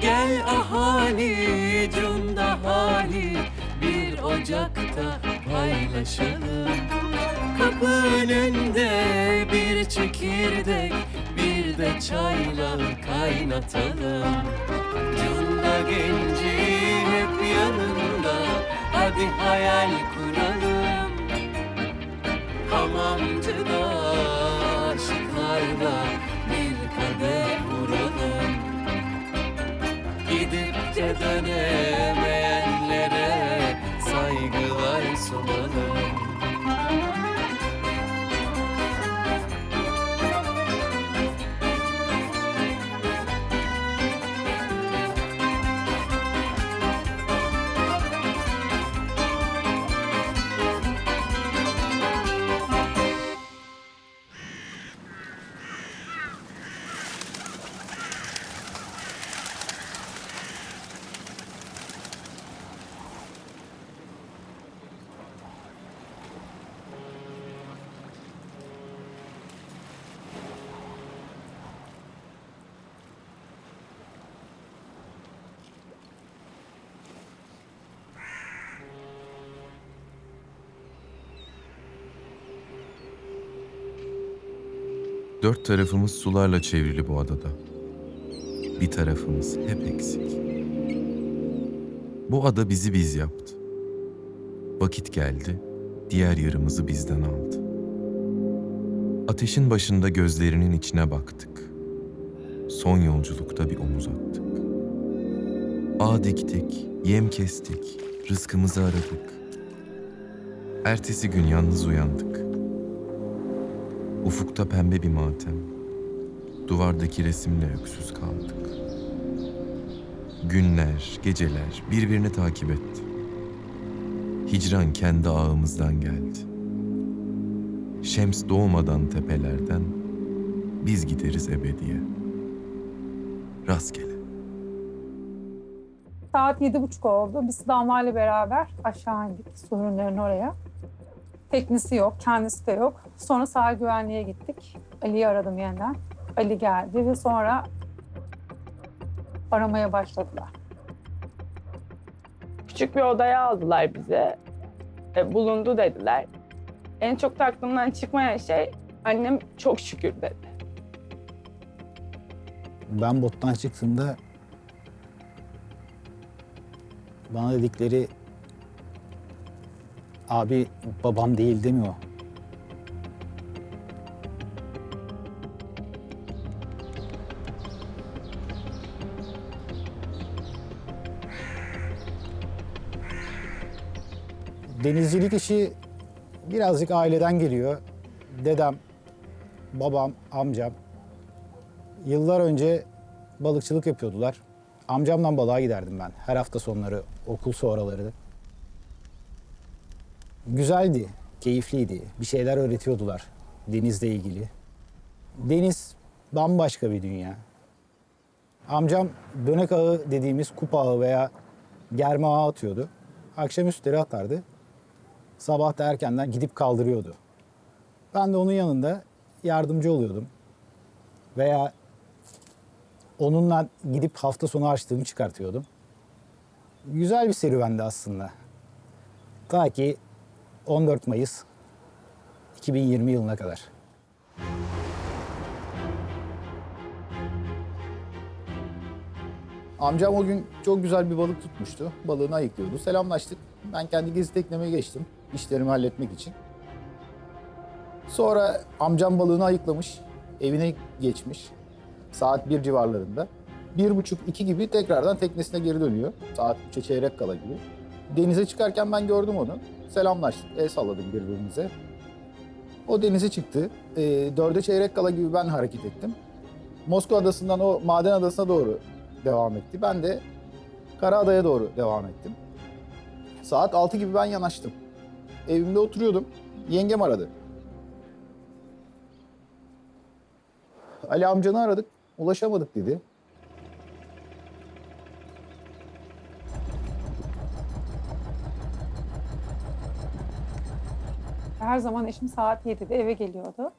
Gel ahali cunda hali bir ocakta paylaşalım. Kapı önünde bir çekirdek bir de çayla kaynatalım. Cunda genci hep yanında hadi hayal kuralım. Hamamcıda aşıklarda Gidip Dört tarafımız sularla çevrili bu adada. Bir tarafımız hep eksik. Bu ada bizi biz yaptı. Vakit geldi, diğer yarımızı bizden aldı. Ateşin başında gözlerinin içine baktık. Son yolculukta bir omuz attık. Ağ diktik, yem kestik, rızkımızı aradık. Ertesi gün yalnız uyandık. Ufukta pembe bir matem. Duvardaki resimle öksüz kaldık. Günler, geceler birbirini takip etti. Hicran kendi ağımızdan geldi. Şems doğmadan tepelerden biz gideriz ebediye. Rastgele. Saat yedi buçuk oldu. Biz damayla beraber aşağı indik ürünlerinin oraya. Teknisi yok, kendisi de yok. Sonra sahil güvenliğe gittik. Ali'yi aradım yeniden. Ali geldi ve sonra aramaya başladılar. Küçük bir odaya aldılar bizi. E, bulundu dediler. En çok da aklımdan çıkmayan şey annem çok şükür dedi. Ben bottan çıktığımda bana dedikleri abi babam değil değil mi o? Denizcilik işi birazcık aileden geliyor. Dedem, babam, amcam Yıllar önce balıkçılık yapıyordular. Amcamla balığa giderdim ben. Her hafta sonları, okul sonraları. Güzeldi, keyifliydi. Bir şeyler öğretiyordular denizle ilgili. Deniz bambaşka bir dünya. Amcam dönek ağı dediğimiz kupa ağı veya germe ağı atıyordu. Akşamüstleri atardı. Sabah da erkenden gidip kaldırıyordu. Ben de onun yanında yardımcı oluyordum. Veya onunla gidip hafta sonu açtığımı çıkartıyordum. Güzel bir serüvendi aslında. Ta ki 14 Mayıs 2020 yılına kadar. Amcam o gün çok güzel bir balık tutmuştu. Balığını ayıklıyordu. Selamlaştık. Ben kendi gezi tekneme geçtim. işlerimi halletmek için. Sonra amcam balığını ayıklamış. Evine geçmiş. Saat bir civarlarında. Bir buçuk, iki gibi tekrardan teknesine geri dönüyor. Saat üçe çeyrek kala gibi. Denize çıkarken ben gördüm onu. Selamlaştık, el salladık birbirimize. O denize çıktı. E, dörde çeyrek kala gibi ben hareket ettim. Moskova adasından o maden adasına doğru devam etti. Ben de Karaada'ya doğru devam ettim. Saat 6 gibi ben yanaştım. Evimde oturuyordum. Yengem aradı. Ali amcanı aradık. Ulaşamadık dedi. Her zaman eşim saat 7'de eve geliyordu.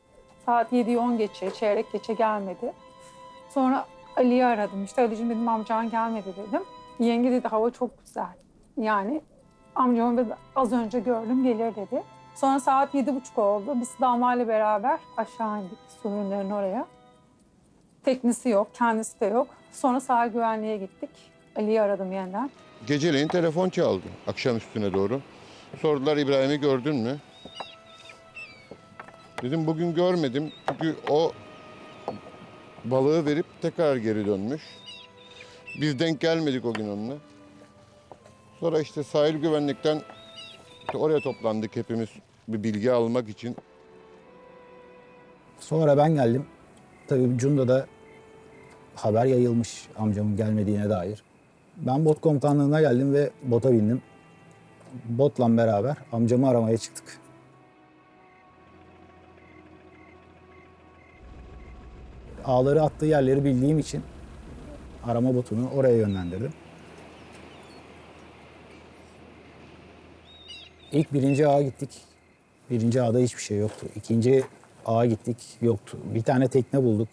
Saat 7'yi 10 geçe, çeyrek geçe gelmedi. Sonra Ali'yi aradım. İşte Ali'cim dedim amcan gelmedi dedim. Yenge dedi hava çok güzel. Yani amcamı az önce gördüm gelir dedi. Sonra saat yedi buçuk oldu. Biz damayla beraber aşağı indik su ürünlerinin oraya. Teknisi yok, kendisi de yok. Sonra sahil güvenliğe gittik. Ali'yi aradım yeniden. Geceleyin telefon çaldı akşam üstüne doğru. Sordular İbrahim'i gördün mü? Dedim bugün görmedim çünkü o balığı verip tekrar geri dönmüş. Biz denk gelmedik o gün onunla. Sonra işte sahil güvenlikten işte oraya toplandık hepimiz bir bilgi almak için. Sonra ben geldim. Tabii Cunda'da haber yayılmış amcamın gelmediğine dair. Ben bot komutanlığına geldim ve bota bindim. Botla beraber amcamı aramaya çıktık. Ağları attığı yerleri bildiğim için arama botunu oraya yönlendirdim. İlk birinci ağa gittik. Birinci ağda hiçbir şey yoktu. İkinci ağa gittik yoktu. Bir tane tekne bulduk.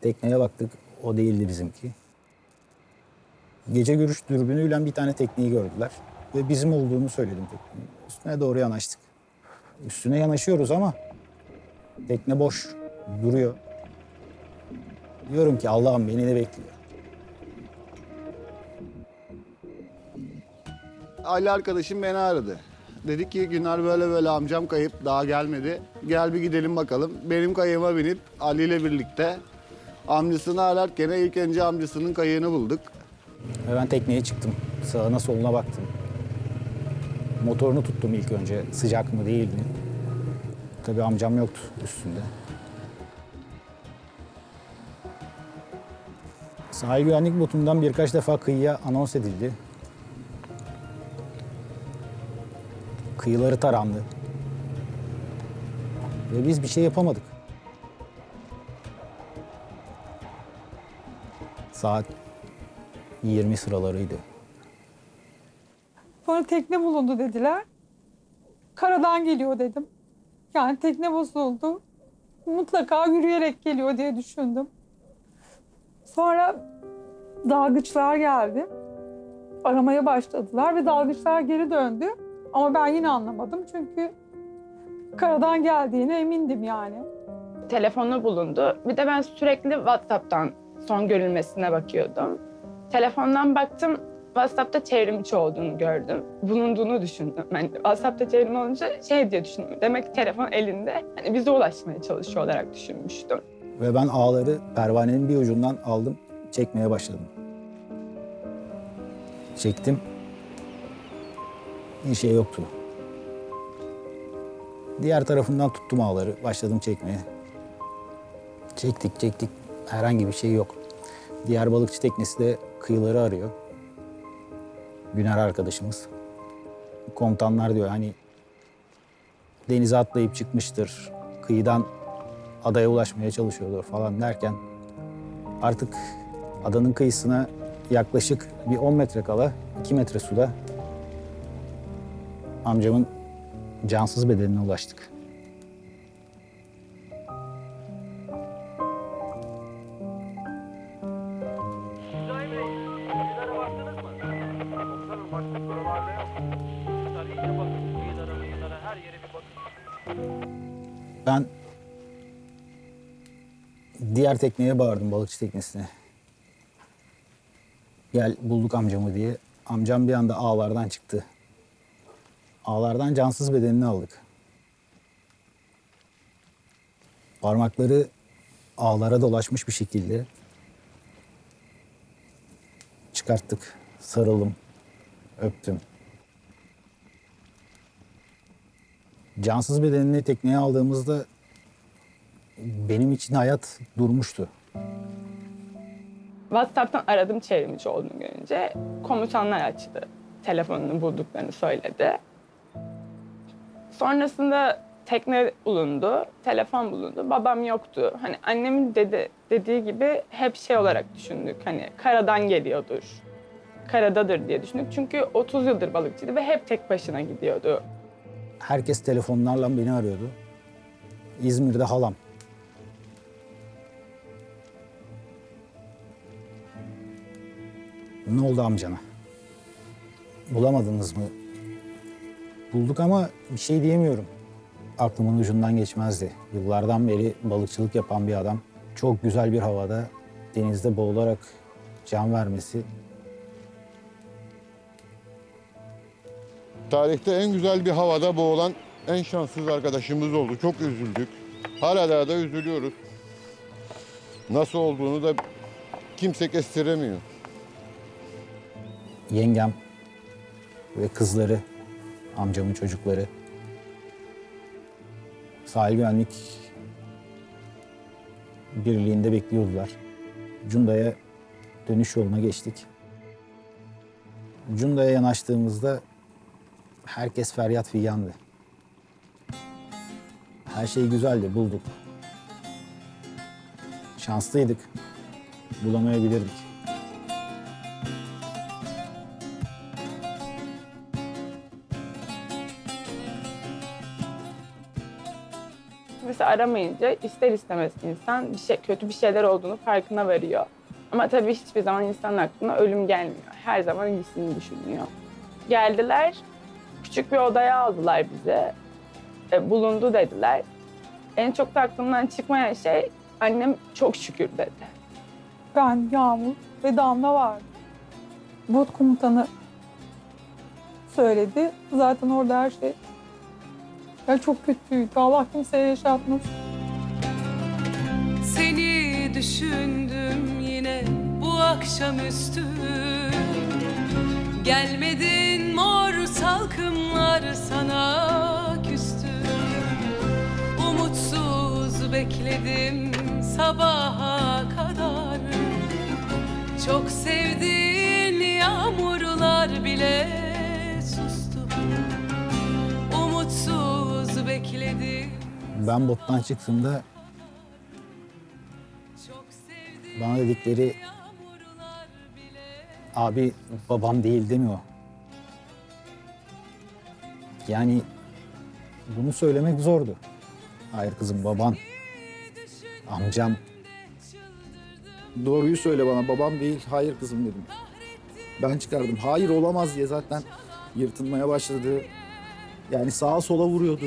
Tekneye baktık. O değildi bizimki. Gece görüş dürbünüyle bir tane tekneyi gördüler. Ve bizim olduğunu söyledim teknenin. Üstüne doğru yanaştık. Üstüne yanaşıyoruz ama tekne boş. Duruyor. Diyorum ki Allah'ım beni ne bekliyor? Ali arkadaşım beni aradı. Dedi ki Güner böyle böyle amcam kayıp daha gelmedi. Gel bir gidelim bakalım. Benim kayığıma binip Ali ile birlikte amcasını ararken ilk önce amcasının kayığını bulduk. Ve ben tekneye çıktım. Sağına soluna baktım. Motorunu tuttum ilk önce. Sıcak mı değil mi? Tabii amcam yoktu üstünde. Sahil güvenlik botundan birkaç defa kıyıya anons edildi. Kıyıları tarandı. Ve biz bir şey yapamadık. Saat 20 sıralarıydı. Sonra tekne bulundu dediler. Karadan geliyor dedim. Yani tekne bozuldu. Mutlaka yürüyerek geliyor diye düşündüm. Sonra dalgıçlar geldi. Aramaya başladılar ve dalgıçlar geri döndü. Ama ben yine anlamadım çünkü karadan geldiğine emindim yani. Telefonu bulundu. Bir de ben sürekli WhatsApp'tan son görülmesine bakıyordum. Telefondan baktım WhatsApp'ta çevrimiçi olduğunu gördüm. Bulunduğunu düşündüm. Yani WhatsApp'ta çevrim olunca şey diye düşündüm. Demek ki telefon elinde. Hani bize ulaşmaya çalışıyor olarak düşünmüştüm. Ve ben ağları pervanenin bir ucundan aldım, çekmeye başladım. Çektim. Bir şey yoktu. Diğer tarafından tuttum ağları, başladım çekmeye. Çektik, çektik. Herhangi bir şey yok. Diğer balıkçı teknesi de kıyıları arıyor. Güner arkadaşımız. Komutanlar diyor hani denize atlayıp çıkmıştır. Kıyıdan adaya ulaşmaya çalışıyordur falan derken artık adanın kıyısına yaklaşık bir 10 metre kala 2 metre suda amcamın cansız bedenine ulaştık. İbrahim diğer tekneye bağırdım balıkçı teknesine. Gel bulduk amcamı diye. Amcam bir anda ağlardan çıktı. Ağlardan cansız bedenini aldık. Parmakları ağlara dolaşmış bir şekilde çıkarttık. Sarıldım, öptüm. Cansız bedenini tekneye aldığımızda benim için hayat durmuştu. WhatsApp'tan aradım çevrimiçi olduğunu görünce. Komutanlar açtı. Telefonunu bulduklarını söyledi. Sonrasında tekne bulundu, telefon bulundu. Babam yoktu. Hani annemin dedi, dediği gibi hep şey olarak düşündük. Hani karadan geliyordur. Karadadır diye düşündük. Çünkü 30 yıldır balıkçıydı ve hep tek başına gidiyordu. Herkes telefonlarla beni arıyordu. İzmir'de halam. Ne oldu amcana? Bulamadınız mı? Bulduk ama bir şey diyemiyorum. Aklımın ucundan geçmezdi. Yıllardan beri balıkçılık yapan bir adam. Çok güzel bir havada denizde boğularak can vermesi Tarihte en güzel bir havada boğulan en şanssız arkadaşımız oldu. Çok üzüldük. Hala daha da üzülüyoruz. Nasıl olduğunu da kimse kestiremiyor. Yengem ve kızları, amcamın çocukları sahil güvenlik birliğinde bekliyordular. Cunda'ya dönüş yoluna geçtik. Cunda'ya yanaştığımızda herkes feryat figandı. Her şey güzeldi, bulduk. Şanslıydık. Bulamayabilirdik. Aramayınca ister istemez insan bir şey, kötü bir şeyler olduğunu farkına varıyor. Ama tabii hiçbir zaman insanın aklına ölüm gelmiyor. Her zaman iyisini düşünüyor. Geldiler, küçük bir odaya aldılar bizi. E, bulundu dediler. En çok da aklımdan çıkmayan şey annem çok şükür dedi. Ben, Yağmur ve Damla vardı. Bot komutanı söyledi. Zaten orada her şey ya çok kötüydü. Allah kimseye yaşatmasın. Seni düşündüm yine bu akşamüstü Gelmedin mor salkımlar sana küstü Umutsuz bekledim sabaha kadar Çok sevdiğin yağmurlar bile bekledim Ben bottan çıktığımda bana dedikleri abi babam değil değil mi o? Yani bunu söylemek zordu. Hayır kızım baban, amcam. Doğruyu söyle bana babam değil hayır kızım dedim. Ben çıkardım hayır olamaz diye zaten yırtınmaya başladı. Yani sağa sola vuruyordu,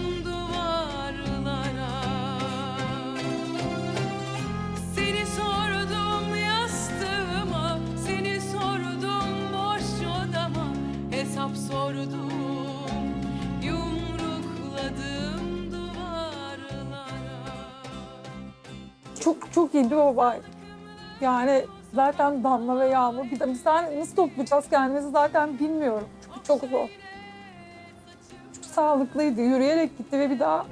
Çok iyi bir babaydı. Yani zaten Damla ve Yağmur bir de biz sen nasıl toplayacağız kendimizi zaten bilmiyorum. Çünkü çok zor. Çok sağlıklıydı. Yürüyerek gitti ve bir daha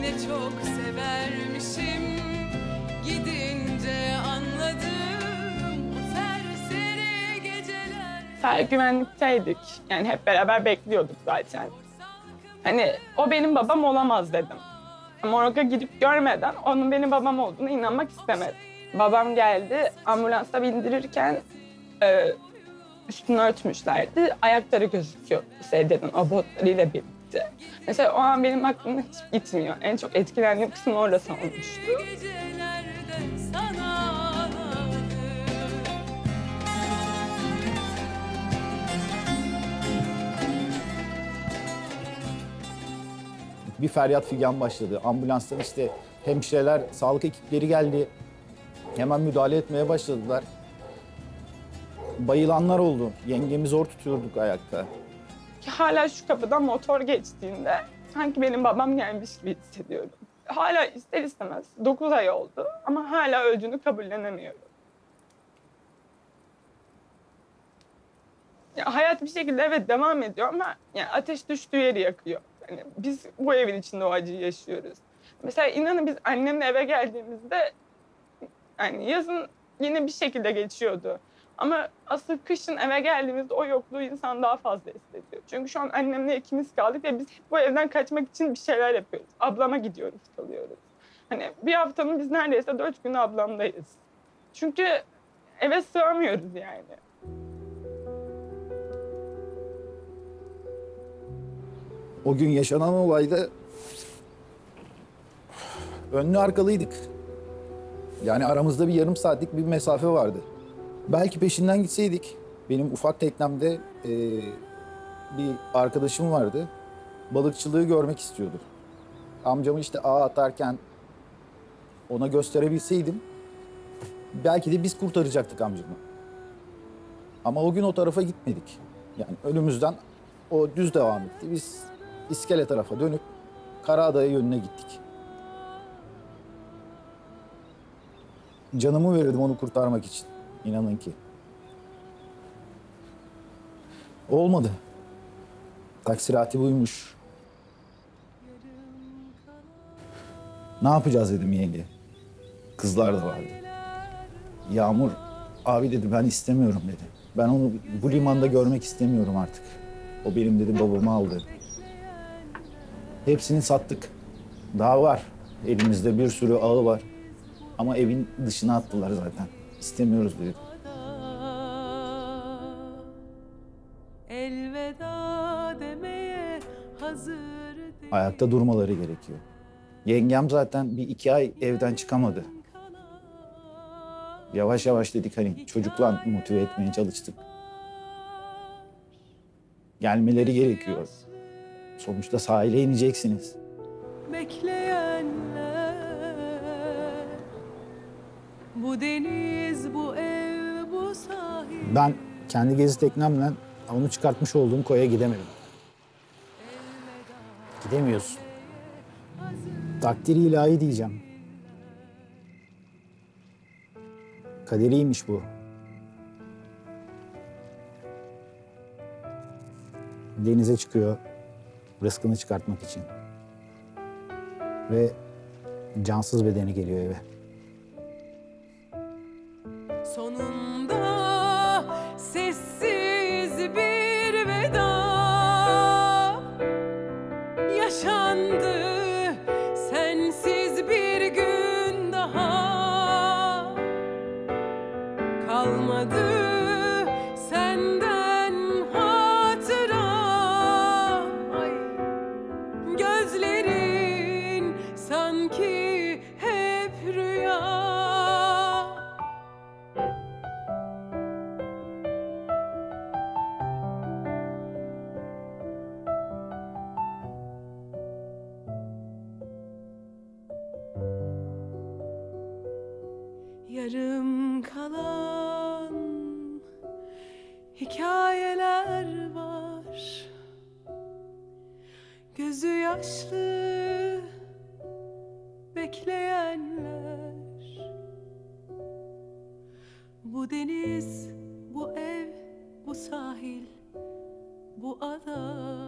Ne çok severmişim, gidince anladım o serseri geceler. Sahil güvenlikteydik. Yani hep beraber bekliyorduk zaten. Hani o benim babam olamaz dedim. Ama oraya gidip görmeden onun benim babam olduğunu inanmak istemedim. Babam geldi, ambulansta bindirirken e, üstünü örtmüşlerdi. Ayakları gözüküyor sedyenin o botlarıyla birlikte. Mesela o an benim aklımda hiç gitmiyor. En çok etkilendiğim kısım orası olmuştu. Bir feryat figan başladı. Ambulanstan işte hemşireler, sağlık ekipleri geldi. Hemen müdahale etmeye başladılar. Bayılanlar oldu. Yengemi zor tutuyorduk ayakta. Ki hala şu kapıdan motor geçtiğinde sanki benim babam gelmiş gibi hissediyorum. Hala ister istemez 9 ay oldu ama hala öldüğünü kabullenemiyorum. Ya hayat bir şekilde evet devam ediyor ama yani ateş düştüğü yeri yakıyor. Yani biz bu evin içinde o acıyı yaşıyoruz. Mesela inanın biz annemle eve geldiğimizde yani yazın yine bir şekilde geçiyordu. Ama asıl kışın eve geldiğimizde o yokluğu insan daha fazla hissediyor. Çünkü şu an annemle ikimiz kaldık ve biz hep bu evden kaçmak için bir şeyler yapıyoruz. Ablama gidiyoruz, kalıyoruz. Hani bir haftanın biz neredeyse dört günü ablamdayız. Çünkü eve sığamıyoruz yani. O gün yaşanan olayda önlü arkalıydık. Yani aramızda bir yarım saatlik bir mesafe vardı. Belki peşinden gitseydik. Benim ufak teknemde e, bir arkadaşım vardı. Balıkçılığı görmek istiyordu. Amcamı işte ağ atarken ona gösterebilseydim belki de biz kurtaracaktık amcamı. Ama o gün o tarafa gitmedik. Yani önümüzden o düz devam etti. Biz iskele tarafa dönüp Karaada'ya yönüne gittik. Canımı verirdim onu kurtarmak için. İnanın ki. Olmadı. Taksirati buymuş. Ne yapacağız dedim yenge. Kızlar da vardı. Yağmur abi dedi ben istemiyorum dedi. Ben onu bu limanda görmek istemiyorum artık. O benim dedi babamı aldı. Hepsini sattık. Daha var. Elimizde bir sürü ağı var. Ama evin dışına attılar zaten. İstemiyoruz dedi. Elveda demeye hazır değil. Ayakta durmaları gerekiyor. Yengem zaten bir iki ay evden çıkamadı. Yavaş yavaş dedik hani çocukla motive etmeye çalıştık. Gelmeleri gerekiyor. Sonuçta sahile ineceksiniz. Bekleyenler Bu deniz, bu ev, bu sahil Ben kendi gezi teknemle onu çıkartmış olduğum koya gidemedim. Gidemiyorsun. Takdiri ilahi diyeceğim. Kaderiymiş bu. Denize çıkıyor rızkını çıkartmak için. Ve cansız bedeni geliyor eve. Sanki Bu deniz, bu ev, bu sahil, bu ada